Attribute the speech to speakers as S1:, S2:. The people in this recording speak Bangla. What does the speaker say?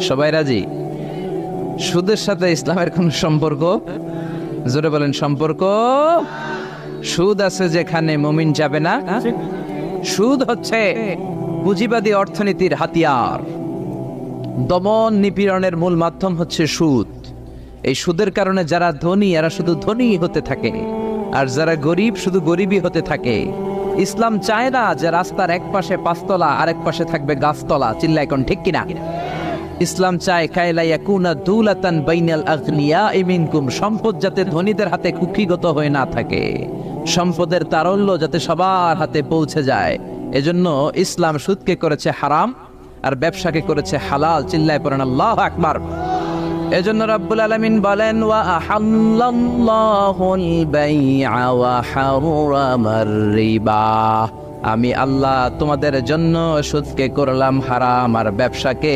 S1: সবাই রাজি? সুদের সাথে ইসলামের কোন সম্পর্ক? জোরে বলেন, সম্পর্ক? সুদ আছে যেখানে মমিন যাবে না। সুদ হচ্ছে পুঁজিবাদী অর্থনীতির হাতিয়ার। দমন নিপীড়নের মূল মাধ্যম হচ্ছে সুদ। এই সুদের কারণে যারা ধনী, এরা শুধু ধনী হতে থাকে। আর যারা গরিব, শুধু গরিবই হতে থাকে। ইসলাম চায় না যে রাস্তার এক পাশে পাঁচতলা আর এক পাশে থাকবে গাছতলা। চিল্লা এখন ঠিক কিনা? ইসলাম চায় কায়লাইয়া কুনা দুলাতান বাইনাল আগনিয়া ইমিনকুম। সম্পদ যাতে ধনীদের হাতে কুক্ষিগত হয়ে না থাকে। সম্পদের তারল্য যাতে সবার হাতে পৌঁছে যায়। এজন্য ইসলাম সুদকে করেছে হারাম, আর ব্যবসাকে করেছে হালাল। চিল্লায় পড়েন আল্লাহ আকবার। এজন্য রাব্বুল আলামিন বলেন, ওয়া আহাল্লাল্লাহুল বাইআ ওয়া হারামার রিবা আমি আল্লাহ তোমাদের জন্য সুদকে করলাম হারাম, আর ব্যবসাকে